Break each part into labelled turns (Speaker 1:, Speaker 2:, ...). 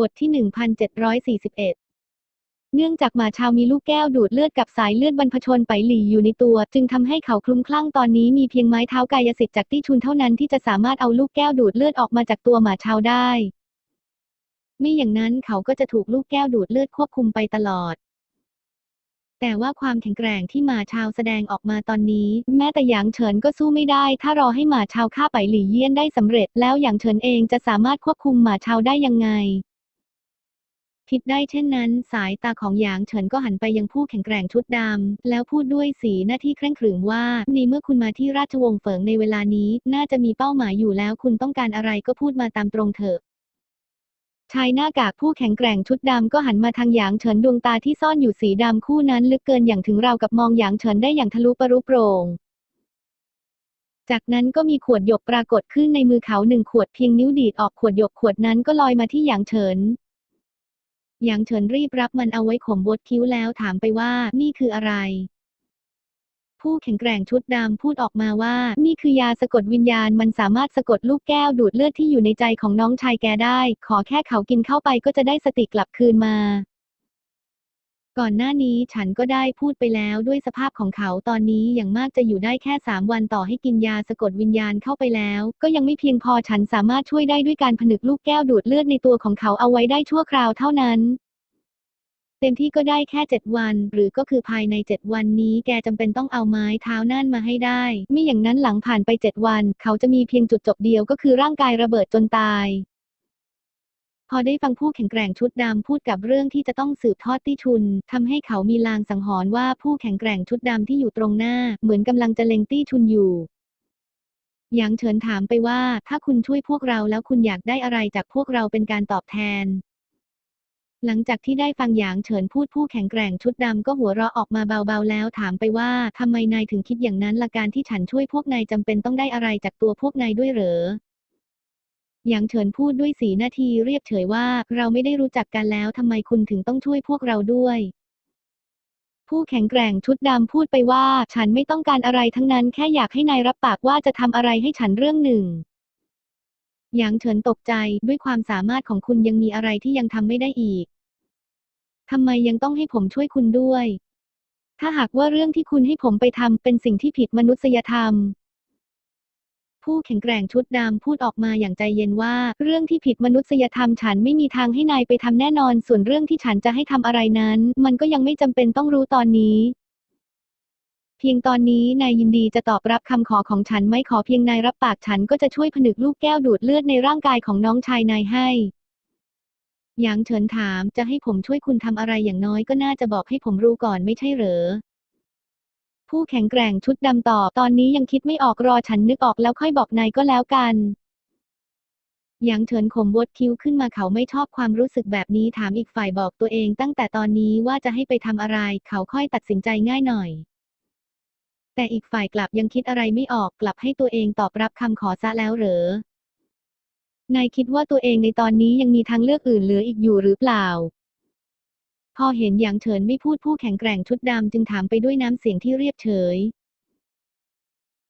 Speaker 1: บทที่ 1741 เนื่องจากหมาชาวมีลูกแก้วดูดเลือดกับสายเลือดบรรพชนไปหลี่อยู่ในตัว จึงทำให้เขาคลุ้มคลั่งตอนนี้มีเพียงไม้เท้ากายสิทธิ์จากตี้ชุนเท่านั้นที่จะสามารถเอาลูกแก้วดูดเลือดออกมาจากตัวหมาชาวได้ ไม่อย่างนั้นเขาก็จะถูกลูกแก้วดูดเลือดควบคุมไปตลอด แต่ว่าความแข็งแกร่งที่หมาชาวแสดงออกมาตอนนี้ แม้แต่หยางเฉินก็สู้ไม่ได้ ถ้ารอให้หมาชาวฆ่าไปหลี่เยี่ยนได้สำเร็จ แล้วหยางเฉินเองจะสามารถควบคุมหมาชาวได้ยังไง คิดได้เช่นนั้น สายตาของหยางเฉินก็หันไปยังผู้แข็งแกร่งชุดดำ แล้วพูดด้วยสีหน้าที่เคร่งขรึมว่าในเมื่อคุณมาที่ราชวงศ์เฟิงในเวลานี้ น่าจะมีเป้าหมายอยู่แล้วคุณต้องการอะไรก็พูดมาตามตรงเถอะชายหน้ากากผู้แข็งแกร่งชุดดำก็หันมาทางหยางเฉินดวงตาที่ซ่อนอยู่สีดำคู่นั้นลึกเกินอย่างถึงราวกับมองหยางเฉินได้อย่างทะลุปรุโปร่งจากนั้นก็มีขวดหยกปรากฏขึ้นในมือเขาหนึ่งขวดเพียงนิ้วดีดออกขวดหยกขวดนั้นก็ลอยมาที่หยางเฉิน หยางเฉินรีบรับมันเอาไว้ข่มบดคิ้วแล้วถามไปว่านี่คืออะไร ผู้แข็งแกร่งชุดดำพูดออกมาว่า นี่คือยาสะกดวิญญาณมันสามารถสะกดลูกแก้วดูดเลือดที่อยู่ในใจของน้องชายแกได้ ขอแค่เขากินเข้าไปก็จะได้สติกลับคืนมา ก่อนหน้านี้ฉันก็ได้พูดไปแล้วด้วยสภาพของเขาตอนนี้อย่างมากจะอยู่ได้แค่สามวันต่อให้กินยาสะกดวิญญาณเข้าไปแล้ว ก็ยังไม่เพียงพอฉันสามารถช่วยได้ด้วยการผนึกลูกแก้วดูดเลือดในตัวของเขาเอาไว้ได้ชั่วคราวเท่านั้น เต็มที่ก็ได้แค่เจ็ดวัน หรือก็คือภายในเจ็ดวันนี้แกจำเป็นต้องเอาไม้เท้านั่นมาให้ได้ม่อย่างนั้นหลังผ่านไปเจ็ดวัน เขาจะมีเพียงจุดจบเดียวก็คือร่างกายระเบิดจนตาย พอได้ฟังผู้แข็งแกร่งชุดดำพูดกับเรื่องที่จะต้องสืบทอดตี้ชุนทำให้เขามีลางสังหรณ์ว่าผู้แข็งแกร่งชุดดำที่อยู่ตรงหน้า เหมือนกำลังจะเล็งตี้ชุนอยู่หยางเฉินถามไปว่า ถ้าคุณช่วยพวกเราแล้วคุณอยากได้อะไรจากพวกเราเป็นการตอบแทน หลังจากที่ได้ฟังหยางเฉินพูดผู้แข็งแกร่งชุดดำก็หัวเราะออกมาเบาๆแล้วถามไปว่าทำไมนายถึงคิดอย่างนั้นละการที่ฉันช่วยพวกนายจำเป็นต้องได้อะไรจากตัวพวกนายด้วยเหรอ หยางเฉินพูดด้วยสีหน้าทีเรียบเฉยว่า เราไม่ได้รู้จักกันแล้วทำไมคุณถึงต้องช่วยพวกเราด้วย ผู้แข็งแกร่งชุดดำพูดไปว่า ฉันไม่ต้องการอะไรทั้งนั้นแค่อยากให้นายรับปากว่าจะทำอะไรให้ฉันเรื่องหนึ่งหยางเฉินตกใจด้วยความสามารถของคุณยังมีอะไรที่ยังทำไม่ได้อีกทำไมยังต้องให้ผมช่วยคุณด้วย ถ้าหากว่าเรื่องที่คุณให้ผมไปทำเป็นสิ่งที่ผิดมนุษยธรรม ผู้แข็งแกร่งชุดดำพูดออกมาอย่างใจเย็นว่า เรื่องที่ผิดมนุษยธรรมฉันไม่มีทางให้นายไปทำแน่นอน ส่วนเรื่องที่ฉันจะให้ทำอะไรนั้น มันก็ยังไม่จำเป็นต้องรู้ตอนนี้เพียงตอนนี้นายยินดีจะตอบรับคำขอของฉันไม่ขอเพียงนายรับปากฉันก็จะช่วยผนึกลูกแก้วดูดเลือดในร่างกายของน้องชายนายให้ หยางเฉินถามจะให้ผมช่วยคุณทำอะไรอย่างน้อยก็น่าจะบอกให้ผมรู้ก่อนไม่ใช่เหรอ ผู้แข็งแกร่งชุดดำตอบ ตอนนี้ยังคิดไม่ออกรอฉันนึกออกแล้วค่อยบอกนายก็แล้วกันหยางเฉินข่มบดคิ้วขึ้นมาเขาไม่ชอบความรู้สึกแบบนี้ถามอีกฝ่ายบอกตัวเองตั้งแต่ตอนนี้ว่าจะให้ไปทำอะไร เขาค่อยตัดสินใจง่ายหน่อย แต่อีกฝ่ายกลับยังคิดอะไรไม่ออกกลับให้ตัวเองตอบรับคำขอซะแล้วเหรอนายคิดว่าตัวเองในตอนนี้ยังมีทางเลือกอื่นเหลืออีกอยู่หรือเปล่า พอเห็นหยางเฉินไม่พูดผู้แข็งแกร่งชุดดำจึงถามไปด้วยน้ำเสียงที่เรียบเฉย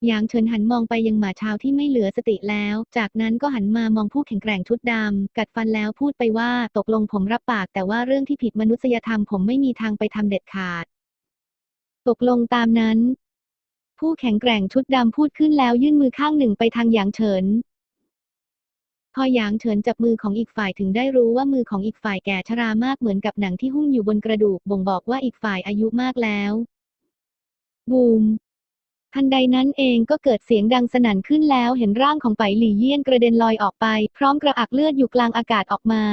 Speaker 1: หยางเฉินหันมองไปยังหมาชาวที่ไม่เหลือสติแล้ว จากนั้นก็หันมามองผู้แข็งแกร่งชุดดำกัดฟันแล้วพูดไปว่าตกลงผมรับปากแต่ว่าเรื่องที่ผิดมนุษยธรรมผมไม่มีทางไปทำเด็ดขาด ตกลงตามนั้น ผู้แข็งแกร่งชุดดำพูดขึ้นแล้วยื่นมือข้างหนึ่งไปทางหยางเฉิน พอหยางเฉินจับมือของอีกฝ่ายถึงได้รู้ว่ามือของอีกฝ่ายแก่ชรามากเหมือนกับหนังที่หุ้มอยู่บนกระดูกบ่งบอกว่าอีกฝ่ายอายุมากแล้ว บูม ทันใดนั้นเองก็เกิดเสียงดังสนั่นขึ้นแล้วเห็นร่างของไปหลี่เยี่ยนกระเด็นลอยออกไป พร้อมกระอักเลือดอยู่กลางอากาศออกมา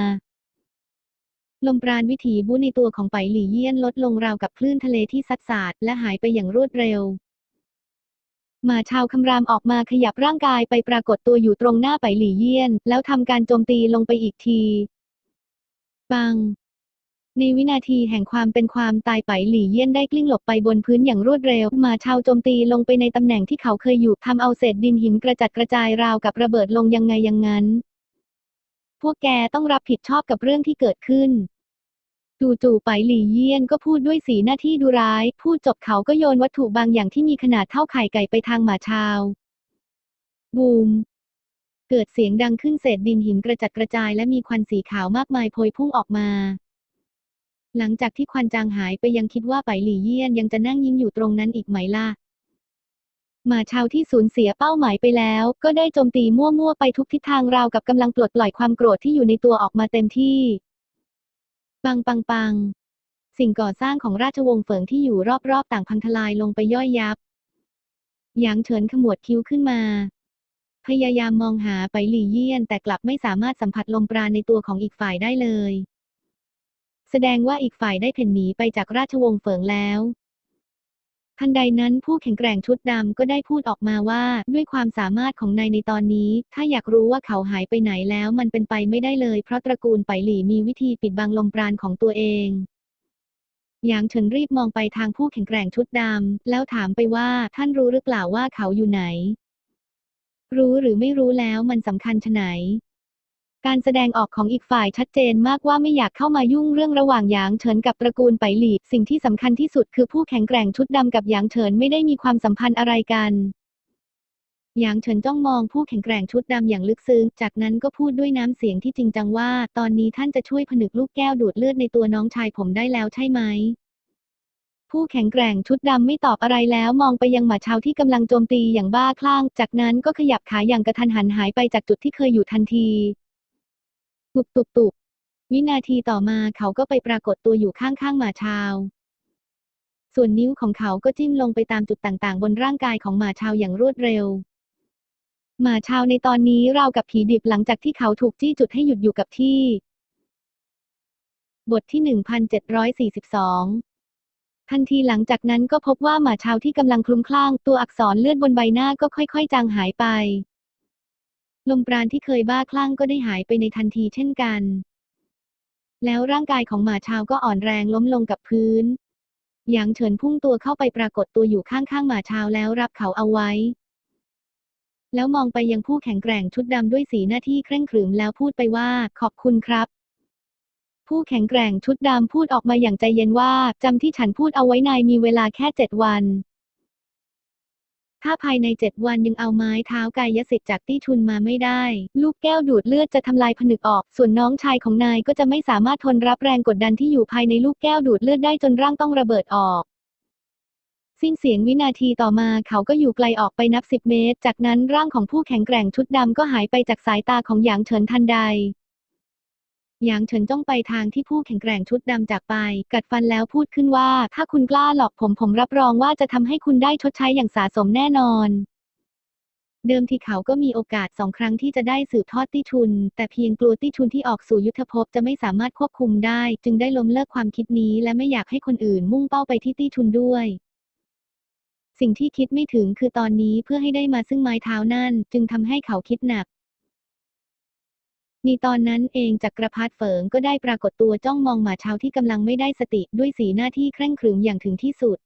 Speaker 1: ลมปราณวิถีบุในตัวของไปหลี่เยี่ยนลดลงราวกับคลื่นทะเลที่ซัดสาดและหายไปอย่างรวดเร็ว มาชาวคำรามออกมาขยับร่างกายไปปรากฏตัวอยู่ตรงหน้าไปหลี่เยี่ยน แล้วทำการโจมตีลงไปอีกทีปังในวินาทีแห่งความเป็นความตายไปหลี่เยี่ยนได้กลิ้งหลบไปบนพื้นอย่างรวดเร็วหมาชาวโจมตีลงไปในตำแหน่งที่เขาเคยอยู่ทำเอาเศษดินหินกระจัดกระจายราวกับระเบิดลงยังไงยังงั้น พวกแกต้องรับผิดชอบกับเรื่องที่เกิดขึ้น จู่ๆไปหลี่เยี่ยนก็พูดด้วยสีหน้าที่ดูร้าย พูดจบเขาก็โยนวัตถุบางอย่างที่มีขนาดเท่าไข่ไก่ไปทางหมาชาว บูม เกิดเสียงดังขึ้นเศษดินหินกระจัดกระจายและมีควันสีขาวมากมายโพยพุ่งออกมา หลังจากที่ควันจางหายไปยังคิดว่าไปหลี่เยี่ยนยังจะนั่งยิ้มอยู่ตรงนั้นอีกไหมล่ะหมาชาวที่สูญเสียเป้าหมายไปแล้ว ก็ได้โจมตีมั่วๆไปทุกทิศทางราวกับกำลังปลดปล่อยความโกรธที่อยู่ในตัวออกมาเต็มที่ ปังปังปัง สิ่งก่อสร้างของราชวงศ์เฟิงที่อยู่รอบๆ ต่างพังทลายลงไปย่อยยับ หยางเฉินขมวดคิ้วขึ้นมา พยายามมองหาไปหลี่เยี่ยน แต่กลับไม่สามารถสัมผัสลมปราณในตัวของอีกฝ่ายได้เลย แสดงว่าอีกฝ่ายได้เพ่นหนีไปจากราชวงศ์เฟิงแล้ว ทันใดนั้นผู้แข็งแกร่งชุดดำก็ได้พูดออกมาว่าด้วยความสามารถของนายในตอนนี้ ถ้าอยากรู้ว่าเขาหายไปไหนแล้วมันเป็นไปไม่ได้เลยเพราะตระกูลไปหลี่มีวิธีปิดบังลมปราณของตัวเองหยางเฉินรีบมองไปทางผู้แข็งแกร่งชุดดำแล้วถามไปว่าท่านรู้หรือเปล่าว่าเขาอยู่ไหน รู้หรือไม่รู้แล้วมันสำคัญชะไหน การแสดงออกของอีกฝ่ายชัดเจนมากว่าไม่อยากเข้ามายุ่งเรื่องระหว่างหยางเฉินกับตระกูลไปหลีสิ่งที่สำคัญที่สุดคือผู้แข็งแกร่งชุดดำกับหยางเฉินไม่ได้มีความสัมพันธ์อะไรกันหยางเฉินจ้องมองผู้แข็งแกร่งชุดดำอย่างลึกซึ้ง จากนั้นก็พูดด้วยน้ำเสียงที่จริงจังว่า ตอนนี้ท่านจะช่วยผนึกลูกแก้วดูดเลือดในตัวน้องชายผมได้แล้วใช่ไหม ผู้แข็งแกร่งชุดดำไม่ตอบอะไรแล้วมองไปยังหมาเชาที่กำลังโจมตีอย่างบ้าคลั่ง จากนั้นก็ขยับขาอย่างกระทันหันหายไปจากจุดที่เคยอยู่ทันที ตุบตุบตุบวินาทีต่อมาเขาก็ไปปรากฏตัวอยู่ข้างๆหมาชาว ส่วนนิ้วของเขาก็จิ้มลงไปตามจุดต่างๆ บนร่างกายของหมาชาวอย่างรวดเร็ว หมาชาวในตอนนี้เรากับผีดิบหลังจากที่เขาถูกจี้จุดให้หยุดอยู่กับที่ บทที่1742ทันทีหลังจากนั้นก็พบว่าหมาชาวที่กำลังคลุ้มคลั่งตัวอักษรเลือดบนใบหน้าก็ค่อยๆ จางหายไป ลมปราณที่เคยบ้าคลั่งก็ได้หายไปในทันทีเช่นกัน แล้วร่างกายของหมาชาวก็อ่อนแรงล้มลงกับพื้น หยางเฉินพุ่งตัวเข้าไปปรากฏตัวอยู่ข้างๆหมาชาวแล้วรับเขาเอาไว้ แล้วมองไปยังผู้แข็งแกร่งชุดดำด้วยสีหน้าที่เคร่งขรึมแล้วพูดไปว่าขอบคุณครับ ผู้แข็งแกร่งชุดดำพูดออกมาอย่างใจเย็นว่าจำที่ฉันพูดเอาไว้นายมีเวลาแค่เจ็ดวัน ถ้าภายในเจ็ดวันยังเอาไม้เท้ากายสิทธิ์จากตี้ชุนมาไม่ได้ ลูกแก้วดูดเลือดจะทำลายผนึกออก ส่วนน้องชายของนายก็จะไม่สามารถทนรับแรงกดดันที่อยู่ภายในลูกแก้วดูดเลือดได้จนร่างต้องระเบิดออก สิ้นเสียงวินาทีต่อมาเขาก็อยู่ไกลออกไปนับสิบเมตร จากนั้นร่างของผู้แข็งแกร่งชุดดำก็หายไปจากสายตาของหยางเฉินทันใด หยางเฉินจ้องไปทางที่ผู้แข็งแกร่งชุดดำจากไป กัดฟันแล้วพูดขึ้นว่า ถ้าคุณกล้าหลอกผมผมรับรองว่าจะทำให้คุณได้ชดใช้อย่างสาสมแน่นอน เดิมทีเขาก็มีโอกาสสองครั้งที่จะได้สืบทอดตี้ชุน แต่เพียงกลัวตี้ชุนที่ออกสู่ยุทธภพจะไม่สามารถควบคุมได้ จึงได้ล้มเลิกความคิดนี้ และไม่อยากให้คนอื่นมุ่งเป้าไปที่ตี้ชุนด้วยสิ่งที่คิดไม่ถึงคือตอนนี้เพื่อให้ได้มาซึ่งไม้เท้านั่น จึงทำให้เขาคิดหนัก ในตอนนั้นเองจักรพรรดิเฟิงก็ได้ปรากฏตัวจ้องมองหมาเชาที่กำลังไม่ได้สติด้วยสีหน้าที่เคร่งขรึมอย่างถึงที่สุด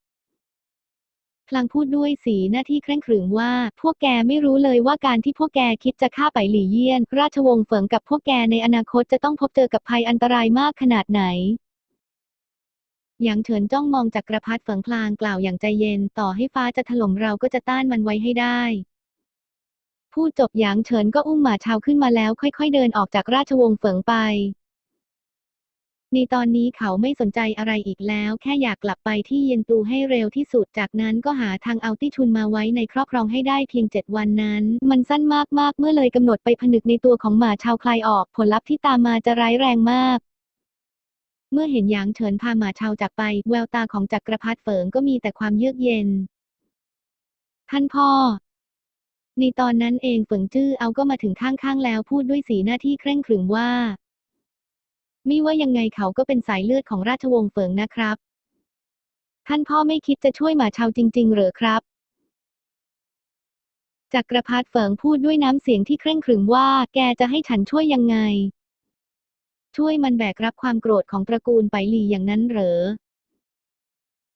Speaker 1: พลางพูดด้วยสีหน้าที่เคร่งขรึมว่า พวกแกไม่รู้เลยว่าการที่พวกแกคิดจะฆ่าไปหลี่เยี่ยน ราชวงศ์เฟิงกับพวกแกในอนาคตจะต้องพบเจอกับภัยอันตรายมากขนาดไหนหยางเฉินจ้องมองจักรพรรดิเฟิงพลางกล่าวอย่างใจเย็น ต่อให้ฟ้าจะถล่มเราก็จะต้านมันไว้ให้ได้ พูดจบหยางเฉินก็อุ้มหมาชาวขึ้นมาแล้วค่อยๆเดินออกจากราชวงศ์เฟิงไป ในตอนนี้เขาไม่สนใจอะไรอีกแล้ว แค่อยากกลับไปที่เย็นตูให้เร็วที่สุด จากนั้นก็หาทางเอาตี้ชุนมาไว้ในครอบครองให้ได้เพียงเจ็ดวันนั้น มันสั้นมากๆ เมื่อเลยกำหนดไปผนึกในตัวของหมาชาวคลายออกผลลัพธ์ที่ตามมาจะร้ายแรงมากเมื่อเห็นหยางเฉินพาหมาชาวจากไป แววตาของจักรพรรดิเฟิงก็มีแต่ความเยือกเย็น ท่านพ่อ ในตอนนั้นเองเฟิงจื้อเอาก็มาถึงข้างๆแล้วพูดด้วยสีหน้าที่เคร่งขรึมว่า ไม่ว่ายังไงเขาก็เป็นสายเลือดของราชวงศ์เฟิงนะครับ ท่านพ่อไม่คิดจะช่วยหมาชาวจริง ๆ เหรอครับจักรพรรดิเฟิงพูดด้วยน้ำเสียงที่เคร่งขรึมว่า แกจะให้ฉันช่วยยังไง ช่วยมันแบกรับความโกรธของตระกูลไปหลีอย่างนั้นเหรอ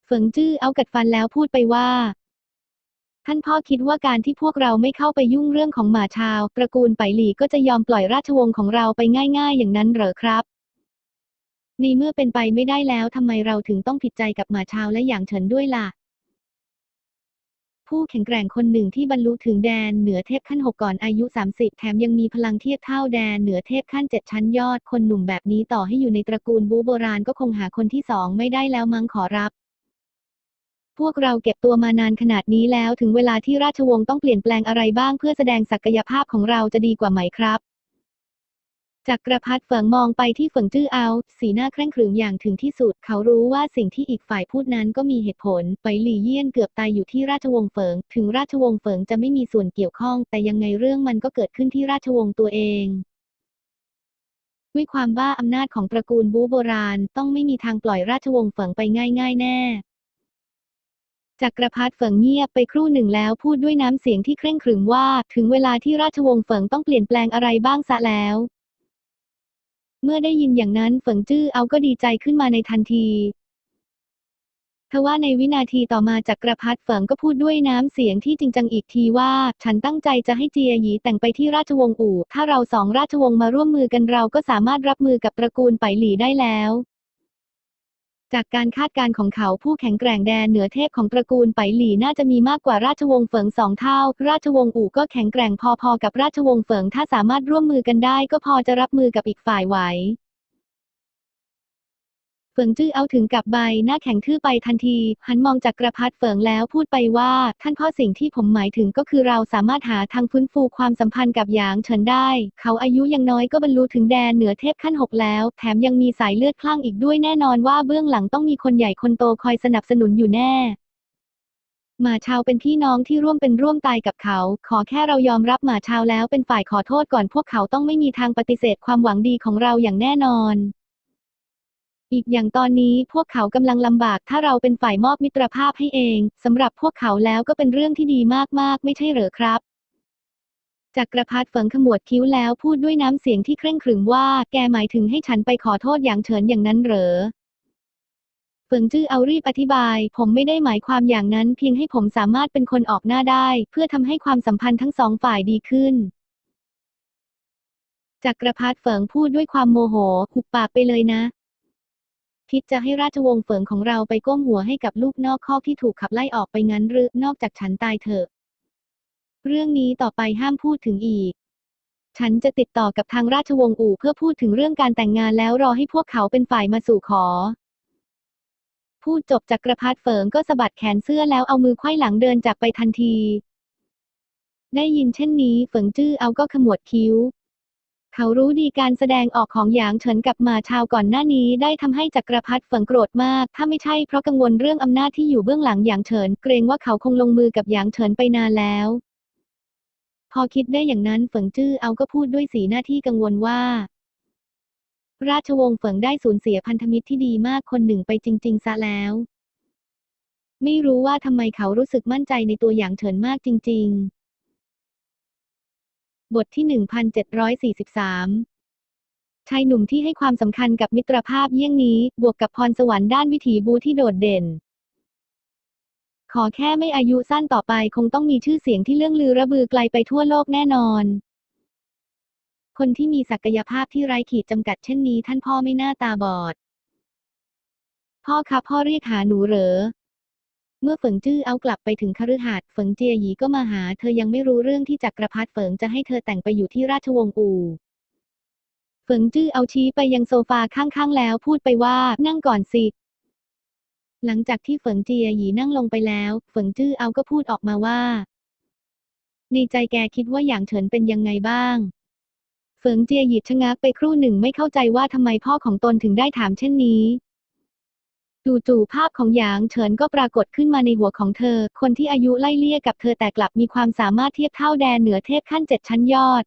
Speaker 1: เฟิงจื้อเอากัดฟันแล้วพูดไปว่า ท่านพ่อคิดว่าการที่พวกเราไม่เข้าไปยุ่งเรื่องของหมาชาวตระกูลไปหลีก็จะยอมปล่อยราชวงศ์ของเราไปง่าย ๆ อย่างนั้นเหรอครับในเมื่อเป็นไปไม่ได้แล้วทำไมเราถึงต้องผิดใจกับหมาชาวและอย่างเฉินด้วยล่ะ ผู้แข็งแกร่งคนหนึ่งที่บรรลุถึงแดนเหนือเทพขั้น6ก่อนอายุ 30 แถมยังมีพลังเทียบเท่าแดนเหนือเทพขั้น7ชั้นยอดคนหนุ่มแบบนี้ต่อให้อยู่ในตระกูลบูโบราณก็คงหาคนที่สองไม่ได้แล้วมั้งขอรับ พวกเราเก็บตัวมานานขนาดนี้แล้วถึงเวลาที่ราชวงศ์ต้องเปลี่ยนแปลงอะไรบ้างเพื่อแสดงศักยภาพของเราจะดีกว่าไหมครับจักรพรรดิเฟิงมองไปที่เฟิงจื้อเอา สีหน้าเคร่งขรึมอย่างถึงที่สุด เขารู้ว่าสิ่งที่อีกฝ่ายพูดนั้นก็มีเหตุผล ไปหลี่เยี่ยนเกือบตายอยู่ที่ราชวงศ์เฟิง ถึงราชวงศ์เฟิงจะไม่มีส่วนเกี่ยวข้อง แต่ยังไงเรื่องมันก็เกิดขึ้นที่ราชวงศ์ตัวเอง ด้วยความบ้าอำนาจของตระกูลบูโบราณ ต้องไม่มีทางปล่อยราชวงศ์เฟิงไปง่าย ๆ แน่ จักรพรรดิเฟิงเงียบไปครู่หนึ่งแล้วพูดด้วยน้ำเสียงที่เคร่งขรึมว่า ถึงเวลาที่ราชวงศ์เฟิงต้องเปลี่ยนแปลงอะไรบ้างซะแล้ว เมื่อได้ยินอย่างนั้นเฟิงจื้อเอาก็ดีใจขึ้นมาในทันทีทว่าในวินาทีต่อมาจักรพรรดิเฟิงก็พูดด้วยน้ำเสียงที่จริงจังอีกทีว่า ฉันตั้งใจจะให้เจียหยีแต่งไปที่ราชวงศ์อู่ ถ้าเราสองราชวงศ์มาร่วมมือกันเราก็สามารถรับมือกับตระกูลไปหลี่ได้แล้ว จากการคาดการณ์ของเขาผู้แข็งแกร่งแดนเหนือเทพของตระกูลไปหลี่น่าจะมีมากกว่าราชวงศ์เฟิงสองเท่า ราชวงศ์อู่ก็แข็งแกร่งพอๆกับราชวงศ์เฟิงถ้าสามารถร่วมมือกันได้ก็พอจะรับมือกับอีกฝ่ายไหว ฟิงจื้อเอาถึงกับใบหน้าแข็งทื่อไปทันที หันมองจากกระพัดเฟิงแล้วพูดไปว่า ท่านพ่อสิ่งที่ผมหมายถึงก็คือเราสามารถหาทางฟื้นฟูความสัมพันธ์กับหยางเฉินได้ เขาอายุยังน้อยก็บรรลุถึงแดนเหนือเทพขั้นหกแล้ว แถมยังมีสายเลือดคลั่งอีกด้วยแน่นอนว่าเบื้องหลังต้องมีคนใหญ่คนโตคอยสนับสนุนอยู่แน่หมาชาวเป็นพี่น้องที่ร่วมเป็นร่วมตายกับเขา ขอแค่เรายอมรับหมาชาวแล้วเป็นฝ่ายขอโทษก่อนพวกเขาต้องไม่มีทางปฏิเสธความหวังดีของเราอย่างแน่นอน อีกอย่างตอนนี้พวกเขากำลังลำบากถ้าเราเป็นฝ่ายมอบมิตรภาพให้เองสำหรับพวกเขาแล้วก็เป็นเรื่องที่ดีมากๆ ไม่ใช่เหรอครับจักรพรรดิเฟิงขมวดคิ้วแล้วพูดด้วยน้ำเสียงที่เคร่งขรึมว่า แกหมายถึงให้ฉันไปขอโทษอย่างเฉินอย่างนั้นเหรอเฟิงจื้อเอารีบอธิบาย ผมไม่ได้หมายความอย่างนั้น เพียงให้ผมสามารถเป็นคนออกหน้าได้ เพื่อทำให้ความสัมพันธ์ทั้งสองฝ่ายดีขึ้นจักรพรรดิเฟิงพูดด้วยความโมโห หุบปากไปเลยนะ คิดจะให้ราชวงศ์เฟิงของเราไปก้มหัวให้กับลูกนอกคอกที่ถูกขับไล่ออกไปงั้นหรือนอกจากฉันตายเถอะ เรื่องนี้ต่อไปห้ามพูดถึงอีก ฉันจะติดต่อกับทางราชวงศ์อู่เพื่อพูดถึงเรื่องการแต่งงานแล้วรอให้พวกเขาเป็นฝ่ายมาสู่ขอ พูดจบจักรพรรดิเฟิงก็สะบัดแขนเสื้อแล้วเอามือไขว้หลังเดินจากไปทันที ได้ยินเช่นนี้เฟิงจื้อเอาก็ขมวดคิ้ว เขารู้ดีการแสดงออกของหยางเฉินกับหมาชาวก่อนหน้านี้ได้ทำให้จักรพรรดิเฟิงโกรธมาก ถ้าไม่ใช่เพราะกังวลเรื่องอำนาจที่อยู่เบื้องหลังหยางเฉิน เกรงว่าเขาคงลงมือกับหยางเฉินไปนานแล้ว พอคิดได้อย่างนั้นเฟิงจื้อเอาก็พูดด้วยสีหน้าที่กังวลว่า ราชวงศ์เฟิงได้สูญเสียพันธมิตรที่ดีมากคนหนึ่งไปจริง ๆ ซะแล้ว ไม่รู้ว่าทำไมเขารู้สึกมั่นใจในตัวหยางเฉินมากจริง ๆ บทที่ 1743 ชายหนุ่มที่ให้ความสำคัญกับมิตรภาพเยี่ยงนี้ บวกกับพรสวรรค์ด้านวิถีบูที่โดดเด่น ขอแค่ไม่อายุสั้นต่อไปคงต้องมีชื่อเสียงที่เรื่องลือระบือไกลไปทั่วโลกแน่นอน คนที่มีศักยภาพที่ไร้ขีดจำกัดเช่นนี้ ท่านพ่อไม่น่าตาบอด พ่อคะพ่อเรียกหาหนูเหรอ เมื่อเฟิงจื้อเอากลับไปถึงคฤหาสน์เฟิงเจียหยีก็มาหา เธอยังไม่รู้เรื่องที่จักรพรรดิเฟิงจะให้เธอแต่งไปอยู่ที่ราชวงศ์อู่เฟิงจื้อเอาชี้ไปยังโซฟาข้างๆแล้วพูดไปว่านั่งก่อนสิหลังจากที่เฟิงเจียหยีนั่งลงไปแล้วเฟิงจื้อเอาก็พูดออกมาว่าในใจแกคิดว่าหยางเฉินเป็นยังไงบ้าง เฟิงเจียหยีชะงักไปครู่หนึ่งไม่เข้าใจว่าทำไมพ่อของตนถึงได้ถามเช่นนี้ จู่ๆภาพของหยางเฉินก็ปรากฏขึ้นมาในหัวของเธอ คนที่อายุไล่เลี่ยกับเธอแต่กลับมีความสามารถเทียบเท่าแดนเหนือเทพขั้นเจ็ดชั้นยอด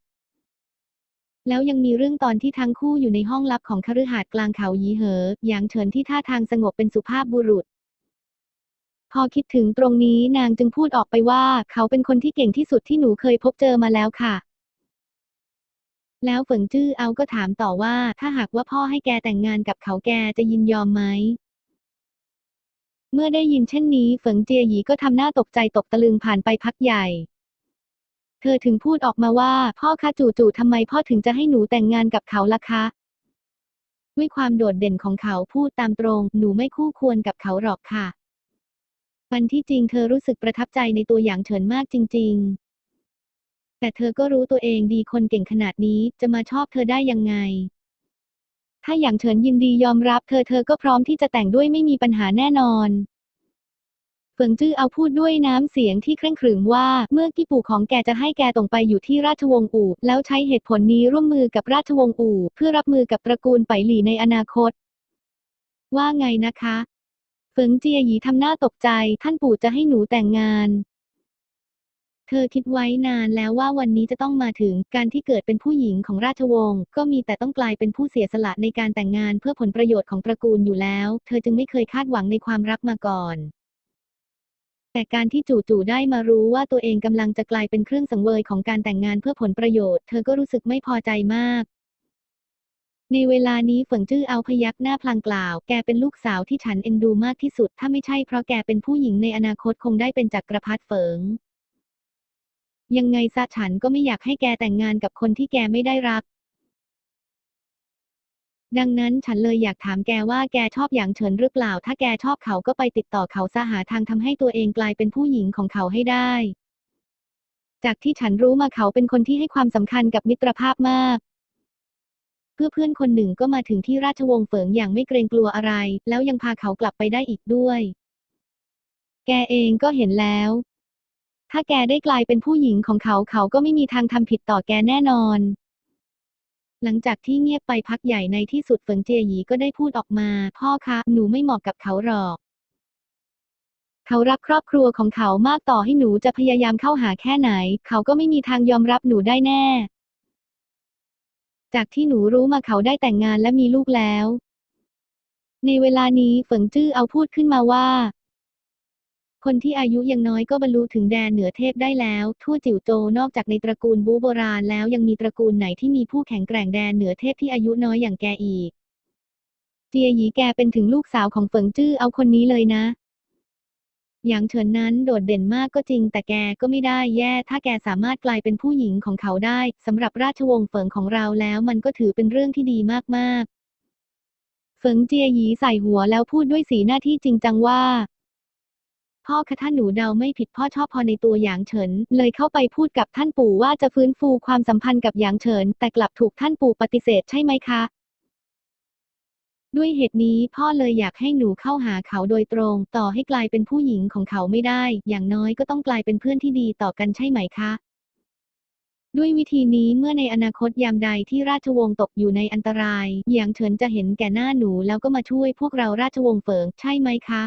Speaker 1: แล้วยังมีเรื่องตอนที่ทั้งคู่อยู่ในห้องลับของคฤหาสน์กลางเขายีเหอหยางเฉินที่ท่าทางสงบเป็นสุภาพบุรุษ พอคิดถึงตรงนี้นางจึงพูดออกไปว่า เขาเป็นคนที่เก่งที่สุดที่หนูเคยพบเจอมาแล้วค่ะแล้วเฟิงจื้อเอาก็ถามต่อว่า ถ้าหากว่าพ่อให้แกแต่งงานกับเขาแกจะยินยอมไหม เมื่อได้ยินเช่นนี้เฟิงเจียหยีก็ทำหน้าตกใจตกตะลึงผ่านไปพักใหญ่ เธอถึงพูดออกมาว่า พ่อคะจู่ๆทำไมพ่อถึงจะให้หนูแต่งงานกับเขาล่ะคะ ด้วยความโดดเด่นของเขาพูดตามตรง หนูไม่คู่ควรกับเขาหรอกค่ะวันที่จริงเธอรู้สึกประทับใจในตัวหยางเฉินมากจริง ๆ แต่เธอก็รู้ตัวเองดีคนเก่งขนาดนี้จะมาชอบเธอได้ยังไง ถ้าหยางเฉินยินดียอมรับเธอเธอก็พร้อมที่จะแต่งด้วยไม่มีปัญหาแน่นอนเฟิงจื้อเอาพูดด้วยน้ำเสียงที่เคร่งขรึมว่า เมื่อกี้ปู่ของแกจะให้แกตรงไปอยู่ที่ราชวงศ์อู่ แล้วใช้เหตุผลนี้ร่วมมือกับราชวงศ์อู่ เพื่อรับมือกับตระกูลไปหลี่ในอนาคต ว่าไงนะคะเฟิงเจียหยีทำหน้าตกใจ ท่านปู่จะให้หนูแต่งงาน เธอคิดไว้นานแล้วว่าวันนี้จะต้องมาถึงการที่เกิดเป็นผู้หญิงของราชวงศ์ก็มีแต่ต้องกลายเป็นผู้เสียสละในการแต่งงานเพื่อผลประโยชน์ของตระกูลอยู่แล้ว เธอจึงไม่เคยคาดหวังในความรักมาก่อนแต่การที่จู่ๆได้มารู้ว่าตัวเองกำลังจะกลายเป็นเครื่องสังเวยของการแต่งงานเพื่อผลประโยชน์ เธอก็รู้สึกไม่พอใจมาก ในเวลานี้เฟิงจื้อเอาพยักหน้าพลางกล่าว แกเป็นลูกสาวที่ฉันเอ็นดูมากที่สุด ถ้าไม่ใช่เพราะแกเป็นผู้หญิงในอนาคตคงได้เป็นจักรพรรดิเฟิง ยังไงซะฉันก็ไม่อยากให้แกแต่งงานกับคนที่แกไม่ได้รัก ดังนั้นฉันเลยอยากถามแกว่าแกชอบอย่างเฉินหรือเปล่า ถ้าแกชอบเขาก็ไปติดต่อเขาซะหาทางทำให้ตัวเองกลายเป็นผู้หญิงของเขาให้ได้ จากที่ฉันรู้มาเขาเป็นคนที่ให้ความสำคัญกับมิตรภาพมากเพื่อเพื่อนคนหนึ่งก็มาถึงที่ราชวงศ์เฟิงอย่างไม่เกรงกลัวอะไร แล้วยังพาเขากลับไปได้อีกด้วย แกเองก็เห็นแล้ว ถ้าแกได้กลายเป็นผู้หญิงของเขาเขาก็ไม่มีทางทำผิดต่อแกแน่นอน หลังจากที่เงียบไปพักใหญ่ในที่สุดเฟิงเจียหยีก็ได้พูดออกมา พ่อคะหนูไม่เหมาะกับเขาหรอก เขารักครอบครัวของเขามากต่อให้หนูจะพยายามเข้าหาแค่ไหน เขาก็ไม่มีทางยอมรับหนูได้แน่ จากที่หนูรู้มาเขาได้แต่งงานและมีลูกแล้ว ในเวลานี้เฟิงจื้อเอาพูดขึ้นมาว่า คนที่อายุยังน้อยก็บรรลุถึงแดนเหนือเทพได้แล้ว ทั่วจิ๋วโจนอกจากในตระกูลบูโบราณแล้วยังมีตระกูลไหนที่มีผู้แข็งแกร่งแดนเหนือเทพที่อายุน้อยอย่างแกอีก เจียหยีแกเป็นถึงลูกสาวของเฟิงจื้อเอาคนนี้เลยนะ อย่างเฉินนั้นโดดเด่นมากก็จริง แต่แกก็ไม่ได้แย่ถ้าแกสามารถกลายเป็นผู้หญิงของเขาได้สำหรับราชวงศ์เฟิงของเราแล้วมันก็ถือเป็นเรื่องที่ดีมากๆเฟิงเจียหยีใส่หัวแล้วพูดด้วยสีหน้าที่จริงจังว่า พ่อคะถ้าหนูเดาไม่ผิดพ่อชอบพอในตัวหยางเฉิน เลยเข้าไปพูดกับท่านปู่ว่าจะฟื้นฟูความสัมพันธ์กับหยางเฉิน แต่กลับถูกท่านปู่ปฏิเสธใช่ไหมคะ ด้วยเหตุนี้พ่อเลยอยากให้หนูเข้าหาเขาโดยตรง ต่อให้กลายเป็นผู้หญิงของเขาไม่ได้ อย่างน้อยก็ต้องกลายเป็นเพื่อนที่ดีต่อกันใช่ไหมคะด้วยวิธีนี้เมื่อในอนาคตยามใดที่ราชวงศ์ตกอยู่ในอันตราย หยางเฉินจะเห็นแก่หน้าหนูแล้วก็มาช่วยพวกเราราชวงศ์เฟิงใช่ไหมคะ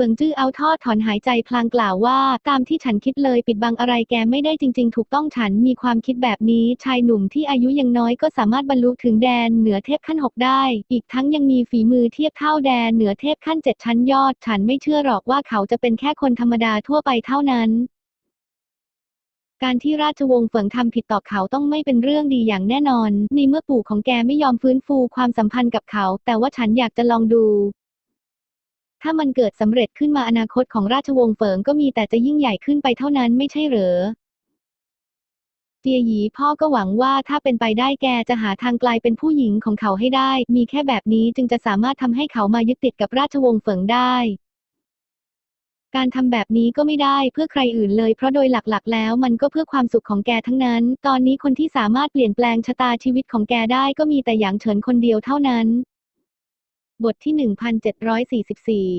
Speaker 1: เฟิงจื้อเอาทอดถอนหายใจพลางกล่าวว่า ตามที่ฉันคิดเลยปิดบังอะไรแกไม่ได้จริง ๆ ถูกต้องฉันมีความคิดแบบนี้ ชายหนุ่มที่อายุยังน้อยก็สามารถบรรลุถึงแดนเหนือเทพขั้นหกได้ อีกทั้งยังมีฝีมือเทียบเท่าแดนเหนือเทพขั้นเจ็ดชั้นยอด ฉันไม่เชื่อหรอกว่าเขาจะเป็นแค่คนธรรมดาทั่วไปเท่านั้นการที่ราชวงศ์เฟิงทำผิดต่อเขาต้องไม่เป็นเรื่องดีอย่างแน่นอน ในเมื่อปู่ของแกไม่ยอมฟื้นฟูความสัมพันธ์กับเขา แต่ว่าฉันอยากจะลองดู ถ้ามันเกิดสำเร็จขึ้นมาอนาคตของราชวงศ์เฟิงก็มีแต่จะยิ่งใหญ่ขึ้นไปเท่านั้นไม่ใช่เหรอเจียหยีพ่อก็หวังว่าถ้าเป็นไปได้แกจะหาทางกลายเป็นผู้หญิงของเขาให้ได้ มีแค่แบบนี้จึงจะสามารถทำให้เขามายึดติดกับราชวงศ์เฟิงได้ การทำแบบนี้ก็ไม่ได้เพื่อใครอื่นเลย เพราะโดยหลักๆ แล้วมันก็เพื่อความสุขของแกทั้งนั้น ตอนนี้คนที่สามารถเปลี่ยนแปลงชะตาชีวิตของแกได้ก็มีแต่หยางเฉินคนเดียวเท่านั้น บทที่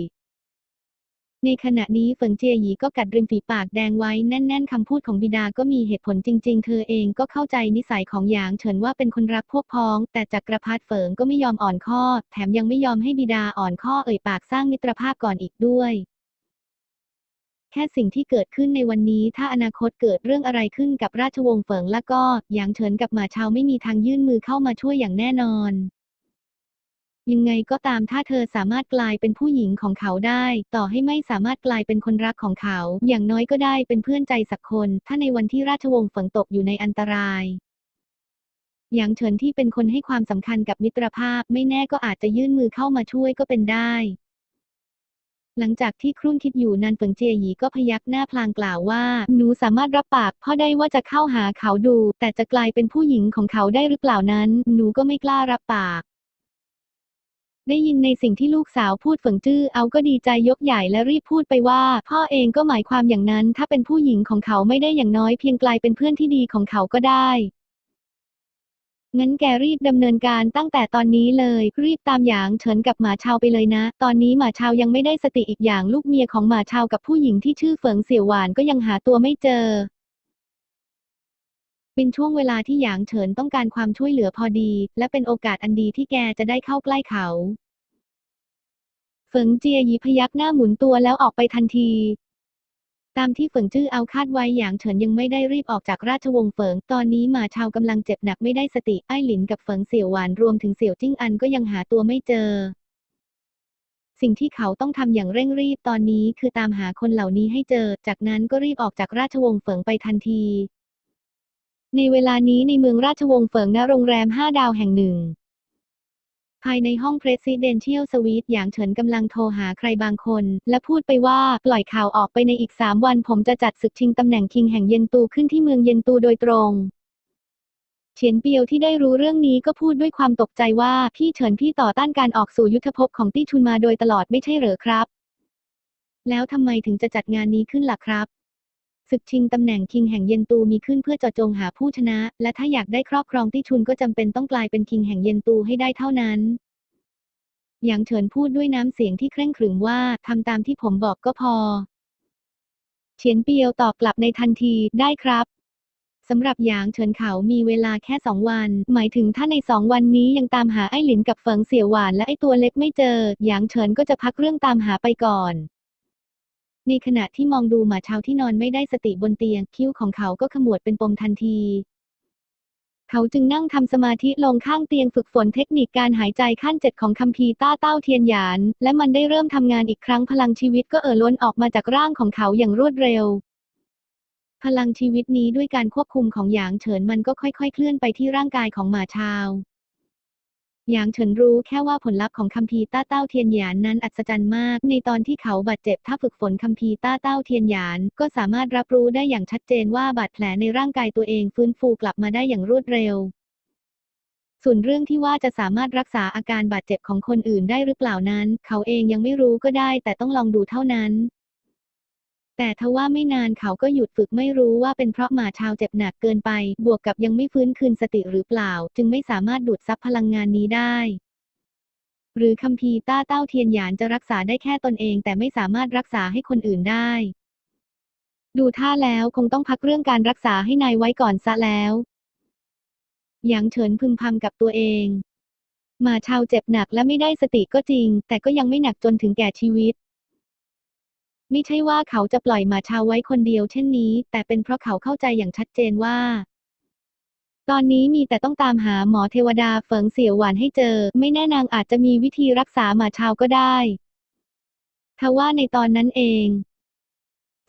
Speaker 1: 1744 ในขณะนี้เฟิงเจียหยีก็กัดริมฝีปากแดงไว้แน่น ๆ คำพูดของบิดาก็มีเหตุผลจริง ๆ เธอเองก็เข้าใจนิสัยของหยางเฉินว่าเป็นคนรักพวกพ้อง แต่จักรพรรดิเฟิงก็ไม่ยอมอ่อนข้อ แถมยังไม่ยอมให้บิดาอ่อนข้อเอ่ยปากสร้างมิตรภาพก่อนอีกด้วยแค่สิ่งที่เกิดขึ้นในวันนี้ถ้าอนาคตเกิดเรื่องอะไรขึ้นกับราชวงศ์เฟิงแล้วก็หยางเฉินกับหมาเชาไม่มีทางยื่นมือเข้ามาช่วยอย่างแน่นอน ยังไงก็ตามถ้าเธอสามารถกลายเป็นผู้หญิงของเขาได้ ต่อให้ไม่สามารถกลายเป็นคนรักของเขา อย่างน้อยก็ได้เป็นเพื่อนใจสักคน ถ้าในวันที่ราชวงศ์ฝนตกอยู่ในอันตรายอย่างเฉินที่เป็นคนให้ความสำคัญกับมิตรภาพ ไม่แน่ก็อาจจะยื่นมือเข้ามาช่วยก็เป็นได้ หลังจากที่ครุ่นคิดอยู่นานเฟิงเจียหยีก็พยักหน้าพลางกล่าวว่า หนูสามารถรับปากพ่อได้ว่าจะเข้าหาเขาดู แต่จะกลายเป็นผู้หญิงของเขาได้หรือเปล่านั้น หนูก็ไม่กล้ารับปาก ได้ยินในสิ่งที่ลูกสาวพูดเฝิงจื้อเอาก็ดีใจยกใหญ่และรีบพูดไปว่า พ่อเองก็หมายความอย่างนั้น ถ้าเป็นผู้หญิงของเขาไม่ได้อย่างน้อยเพียงกลายเป็นเพื่อนที่ดีของเขาก็ได้งั้นแกรีบดำเนินการตั้งแต่ตอนนี้เลย รีบตามหยางเฉินกับหมาชาวไปเลยนะ ตอนนี้หมาชาวยังไม่ได้สติอีกอย่างลูกเมียของหมาชาวกับผู้หญิงที่ชื่อเฟิงเสี่ยวหวานก็ยังหาตัวไม่เจอ เป็นช่วงเวลาที่หยางเฉินต้องการความช่วยเหลือพอดี และเป็นโอกาสอันดีที่แกจะได้เข้าใกล้เขา เฟิงเจียหยีพยักหน้าหมุนตัวแล้วออกไปทันที ตามที่เฟิงจื้อเอาคาดไว้หยางเฉินยังไม่ได้รีบออกจากราชวงศ์เฟิง ตอนนี้หมาชาวกำลังเจ็บหนักไม่ได้สติไอ้หลินกับเฟิงเสี่ยวหวานรวมถึงเสี่ยวจิ้งอันก็ยังหาตัวไม่เจอสิ่งที่เขาต้องทำอย่างเร่งรีบตอนนี้คือตามหาคนเหล่านี้ให้เจอ จากนั้นก็รีบออกจากราชวงศ์เฟิงไปทันที ในเวลานี้ในเมืองราชวงศ์เฟิงณโรงแรมห้าดาวแห่งหนึ่ง ภายในห้อง Presidential Suite หยางเฉินกำลังโทรหาใครบางคน และพูดไปว่าปล่อยข่าวออกไปในอีก 3 วันผมจะจัดศึกชิงตำแหน่งคิงแห่งเยนตูขึ้นที่เมืองเยนตูโดยตรงเฉียนเปียวที่ได้รู้เรื่องนี้ก็พูดด้วยความตกใจว่าพี่เฉินพี่ต่อต้านการออกสู่ยุทธภพของตี้ชุนมาโดยตลอดไม่ใช่เหรอครับ แล้วทำไมถึงจะจัดงานนี้ขึ้นล่ะครับ ศึกชิงตำแหน่งคิงแห่งเย็นตูมีขึ้นเพื่อเจาะจงหาผู้ชนะ และถ้าอยากได้ครอบครองตี้ชุนก็จำเป็นต้องกลายเป็นคิงแห่งเย็นตูให้ได้เท่านั้นหยางเฉินพูดด้วยน้ำเสียงที่เคร่งขรึมว่าทำตามที่ผมบอกก็พอ เฉียนเปียวตอบกลับในทันทีได้ครับสำหรับหยางเฉินเขามีเวลาแค่สองวัน หมายถึงถ้าในสองวันนี้ยังตามหาไอ้หลินกับเฟิงเสี่ยวหวานและไอ้ตัวเล็กไม่เจอ หยางเฉินก็จะพักเรื่องตามหาไปก่อน ในขณะที่มองดูหมาเชาที่นอนไม่ได้สติบนเตียง คิ้วของเขาก็ขมวดเป็นปมทันที เขาจึงนั่งทำสมาธิลงข้างเตียงฝึกฝนเทคนิคการหายใจขั้นเจ็ดของคัมภีร์ต้าเต้าเทียนหยาน และมันได้เริ่มทำงานอีกครั้งพลังชีวิตก็เอ่อล้นออกมาจากร่างของเขาอย่างรวดเร็วพลังชีวิตนี้ด้วยการควบคุมของหยางเฉินมันก็ค่อยๆ เคลื่อนไปที่ร่างกายของหมาชาว หยางเฉินรู้แค่ว่าผลลัพธ์ของคัมภีร์ต้าเต้าเทียนหยานนั้นอัศจรรย์มาก ในตอนที่เขาบาดเจ็บถ้าฝึกฝนคัมภีร์ต้าเต้าเทียนหยาน ก็สามารถรับรู้ได้อย่างชัดเจนว่าบาดแผลในร่างกายตัวเองฟื้นฟูกลับมาได้อย่างรวดเร็ว ส่วนเรื่องที่ว่าจะสามารถรักษาอาการบาดเจ็บของคนอื่นได้หรือเปล่านั้น เขาเองยังไม่รู้ก็ได้ แต่ต้องลองดูเท่านั้น แต่ทว่าไม่นานเขาก็หยุดฝึกไม่รู้ว่าเป็นเพราะหมาชาวเจ็บหนักเกินไป บวกกับยังไม่ฟื้นคืนสติหรือเปล่า จึงไม่สามารถดูดซับพลังงานนี้ได้ หรือคัมภีร์ต้าเต้าเทียนหยานจะรักษาได้แค่ตนเอง แต่ไม่สามารถรักษาให้คนอื่นได้ ดูท่าแล้วคงต้องพักเรื่องการรักษาให้นายไว้ก่อนซะแล้วหยางเฉินพึมพำกับตัวเองหมาชาวเจ็บหนักและไม่ได้สติก็จริง แต่ก็ยังไม่หนักจนถึงแก่ชีวิต ไม่ใช่ว่าเขาจะปล่อยหมาชาวไว้คนเดียวเช่นนี้ แต่เป็นเพราะเขาเข้าใจอย่างชัดเจนว่า ตอนนี้มีแต่ต้องตามหาหมอเทวดาเฟิงเสี่ยวหวานให้เจอ ไม่แน่นางอาจจะมีวิธีรักษาหมาชาวก็ได้ทว่าในตอนนั้นเอง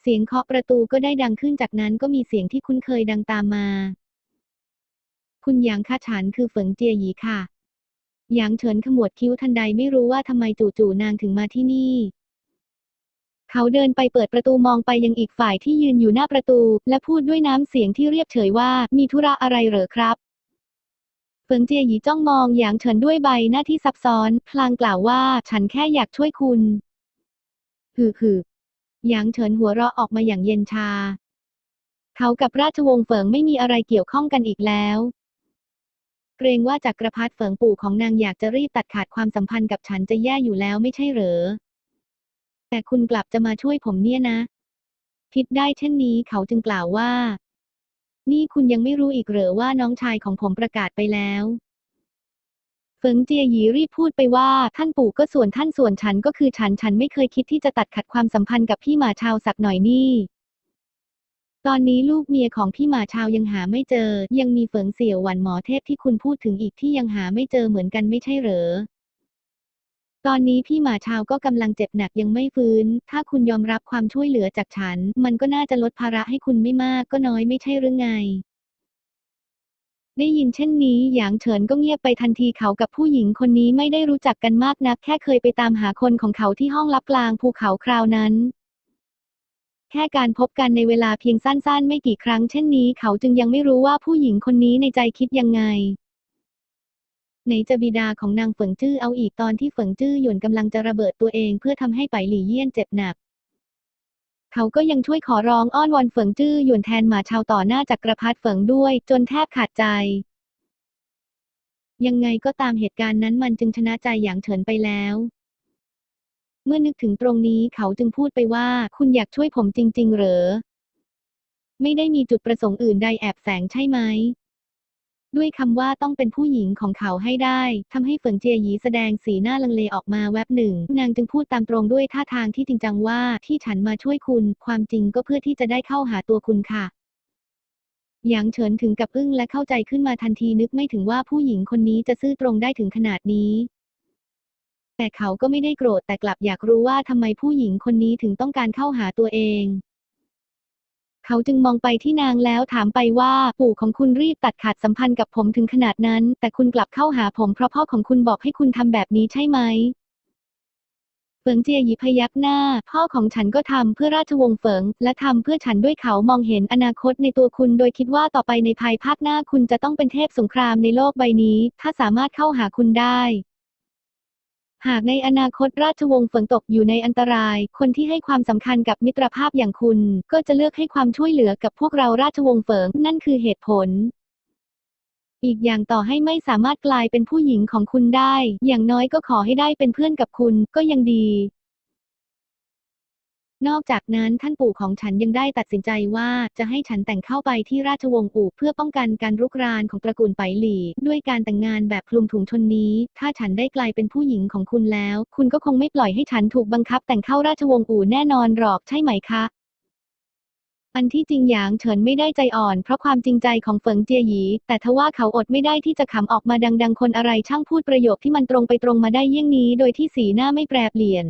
Speaker 1: เสียงเคาะประตูก็ได้ดังขึ้นจากนั้นก็มีเสียงที่คุ้นเคยดังตามมา คุณหยางคะฉันคือเฟิงเจียหยีค่ะหยางเฉินขมวดคิ้วทันใดไม่รู้ว่าทำไมจู่ๆนางถึงมาที่นี่ เขาเดินไปเปิดประตูมองไปยังอีกฝ่ายที่ยืนอยู่หน้าประตู และพูดด้วยน้ำเสียงที่เรียบเฉยว่า มีธุระอะไรเหรอครับเฟิงเจียหยีจ้องมองหยางเฉินด้วยใบหน้าที่ซับซ้อน พลางกล่าวว่าฉันแค่อยากช่วยคุณฮือฮือหยางเฉินหัวเราะออกมาอย่างเย็นชา เขากับราชวงศ์เฟิงไม่มีอะไรเกี่ยวข้องกันอีกแล้ว เกรงว่าจักรพรรดิเฟิงปู่ของนางอยากจะรีบตัดขาดความสัมพันธ์กับฉันจะแย่อยู่แล้วไม่ใช่เหรอ แต่คุณกลับจะมาช่วยผมเนี่ยนะ คิดได้เช่นนี้เขาจึงกล่าวว่า นี่คุณยังไม่รู้อีกเหรอว่าน้องชายของผมประกาศไปแล้วเฟิงเจียหยีรีบพูดไปว่าท่านปู่ก็ส่วนท่านส่วนฉันก็คือฉันฉันไม่เคยคิดที่จะตัดขัดความสัมพันธ์กับพี่หมาชาวสักหน่อยนี่ตอนนี้ลูกเมียของพี่หมาชาวยังหาไม่เจอ ยังมีเฟิงเสี่ยวหวันหมอเทพที่คุณพูดถึงอีกที่ยังหาไม่เจอเหมือนกันไม่ใช่เหรอ ตอนนี้พี่หมาชาวก็กำลังเจ็บหนักยังไม่ฟื้น ถ้าคุณยอมรับความช่วยเหลือจากฉัน มันก็น่าจะลดภาระให้คุณไม่มากก็น้อยไม่ใช่หรือไง ได้ยินเช่นนี้หยางเฉินก็เงียบไปทันทีเขากับผู้หญิงคนนี้ไม่ได้รู้จักกันมากนัก แค่เคยไปตามหาคนของเขาที่ห้องลับกลางภูเขาคราวนั้น แค่การพบกันในเวลาเพียงสั้นๆ ไม่กี่ครั้งเช่นนี้ เขาจึงยังไม่รู้ว่าผู้หญิงคนนี้ในใจคิดยังไง ไหนจะบิดาของนางเฟิงจื้อเอาอีกตอนที่เฟิงจื้อหยวนกำลังจะระเบิดตัวเองเพื่อทำให้ไปหลี่เยี่ยนเจ็บหนัก เขาก็ยังช่วยขอร้องอ้อนวอนเฟิงจื้อหยวนแทนหมาชาวต่อหน้าจักรพรรดิเฟิงด้วย จนแทบขาดใจ ยังไงก็ตามเหตุการณ์นั้นมันจึงชนะใจหยางเฉินไปแล้วเมื่อนึกถึงตรงนี้เขาจึงพูดไปว่า คุณอยากช่วยผมจริง ๆ เหรอ ไม่ได้มีจุดประสงค์อื่นใดแอบแฝงใช่ไหม ด้วยคำว่าต้องเป็นผู้หญิงของเขาให้ได้ทำให้เฟิงเจียหยีแสดงสีหน้าลังเลออกมาแวบหนึ่ง นางจึงพูดตามตรงด้วยท่าทางที่จริงจังว่าที่ฉันมาช่วยคุณ ความจริงก็เพื่อที่จะได้เข้าหาตัวคุณค่ะหยางเฉินถึงกับอึ้งและเข้าใจขึ้นมาทันทีนึกไม่ถึงว่าผู้หญิงคนนี้จะซื่อตรงได้ถึงขนาดนี้ แต่เขาก็ไม่ได้โกรธแต่กลับอยากรู้ว่าทำไมผู้หญิงคนนี้ถึงต้องการเข้าหาตัวเอง เขาจึงมองไปที่นางแล้วถามไปว่าปู่ของคุณรีบตัดขาดสัมพันธ์กับผมถึงขนาดนั้น แต่คุณกลับเข้าหาผมเพราะพ่อของคุณบอกให้คุณทำแบบนี้ใช่ไหมเฟิงเจียหยีพยักหน้า พ่อของฉันก็ทำเพื่อราชวงศ์เฟิง และทำเพื่อฉันด้วยเขามองเห็นอนาคตในตัวคุณ โดยคิดว่าต่อไปในภายภาคหน้าคุณจะต้องเป็นเทพสงครามในโลกใบนี้ ถ้าสามารถเข้าหาคุณได้ หากในอนาคตราชวงศ์เฟิงตกอยู่ในอันตราย คนที่ให้ความสำคัญกับมิตรภาพอย่างคุณ ก็จะเลือกให้ความช่วยเหลือกับพวกเราราชวงศ์เฟิงนั่นคือเหตุผล อีกอย่างต่อให้ไม่สามารถกลายเป็นผู้หญิงของคุณได้ อย่างน้อยก็ขอให้ได้เป็นเพื่อนกับคุณก็ยังดี นอกจากนั้นท่านปู่ของฉันยังได้ตัดสินใจว่าจะให้ฉันแต่งเข้าไปที่ราชวงศ์อู่เพื่อป้องกันการรุกรานของตระกูลไปหลี่ด้วยการแต่งงานแบบคลุมถุงชนนี้ ถ้าฉันได้กลายเป็นผู้หญิงของคุณแล้ว คุณก็คงไม่ปล่อยให้ฉันถูกบังคับแต่งเข้าราชวงศ์อู่แน่นอนหรอกใช่ไหมคะอันที่จริงหยางเฉินไม่ได้ใจอ่อนเพราะความจริงใจของเฟิงเจียหยี แต่ทว่าเขาอดไม่ได้ที่จะขำออกมาดัง ๆ คนอะไรช่างพูดประโยคที่มันตรงไปตรงมาได้เยี่ยงนี้ โดยที่สีหน้าไม่แปรเปลี่ยน